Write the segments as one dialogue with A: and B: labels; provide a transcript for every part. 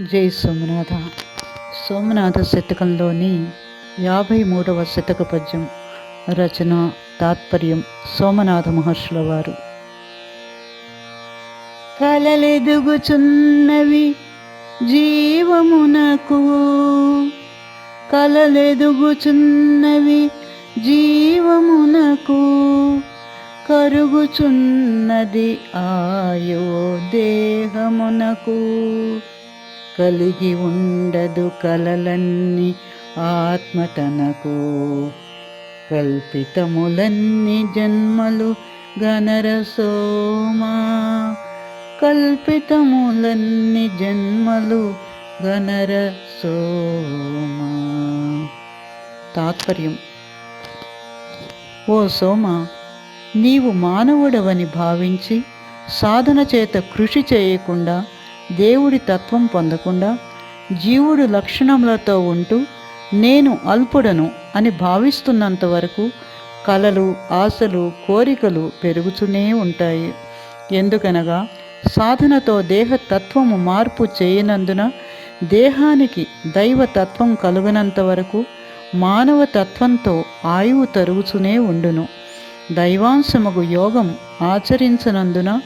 A: జై సోమనాథ. సోమనాథ శతకంలోని యాభై మూడవ శతక పద్యం రచన తాత్పర్యం సోమనాథ మహర్షుల వారు. కలలెదుగుచున్నవి జీవమునకు కలలెదుగుచున్నవి జీవమునకు కరుగుచున్నది ఆయో దేహమునకు కలిగి ఉండదు కలలన్నీ ఆత్మ తనకు. కల్పితములన్నీ జన్మలు గనర సోమా. కల్పితములన్నీ జన్మలు గనర సోమా. తాత్పర్యం. ఓ సోమ నీవు మానవుడవని భావించి సాధన చేత కృషి చేయకుండా దేవుడి తత్వం పొందకుండా జీవుడు లక్షణములతో ఉంటూ నేను అల్పుడను అని భావిస్తున్నంత వరకు కలలు ఆశలు కోరికలు పెరుగుతూనే ఉంటాయి. ఎందుకనగా సాధనతో దేహతత్వము మార్పు చేయనందున దేహానికి దైవతత్వం కలుగనంత వరకు మానవ తత్వంతో ఆయువు తరుగుచునే ఉండును. దైవాంశముగు యోగం ఆచరించనందున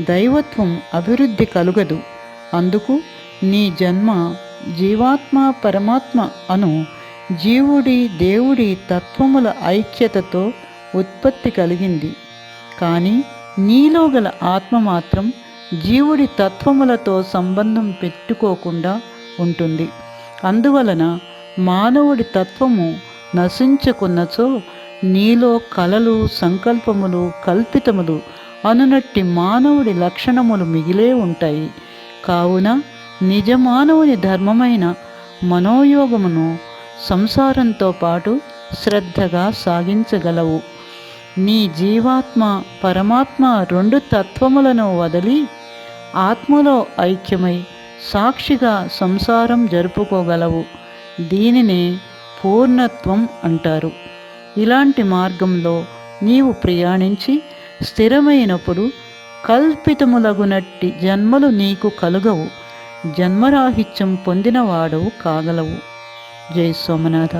A: దైవత్వం అభివృద్ధి కలుగదు. అందుకు నీ జన్మ జీవాత్మ పరమాత్మ అను జీవుడి దేవుడి తత్వముల ఐక్యతతో ఉత్పత్తి కలిగింది. కానీ నీలో గల ఆత్మ మాత్రం జీవుడి తత్వములతో సంబంధం పెట్టుకోకుండా ఉంటుంది. అందువలన మానవుడి తత్వము నశించుకున్నచో నీలో కలలు సంకల్పములు కల్పితములు అనునట్టి మానవుడి లక్షణములు మిగిలే ఉంటాయి. కావున నిజ మానవుని ధర్మమైన మనోయోగమును సంసారంతో పాటు శ్రద్ధగా సాగించగలవు. నీ జీవాత్మ పరమాత్మ రెండు తత్వములను వదిలి ఆత్మలో ఐక్యమై సాక్షిగా సంసారం జరుపుకోగలవు. దీనినే పూర్ణత్వం అంటారు. ఇలాంటి మార్గంలో నీవు ప్రయాణించి స్థిరమైనప్పుడు కల్పితములగునట్టి జన్మలు నీకు కలుగవు జన్మరాహిత్యం పొందినవాడవు కాగలవు. జై సోమనాథ.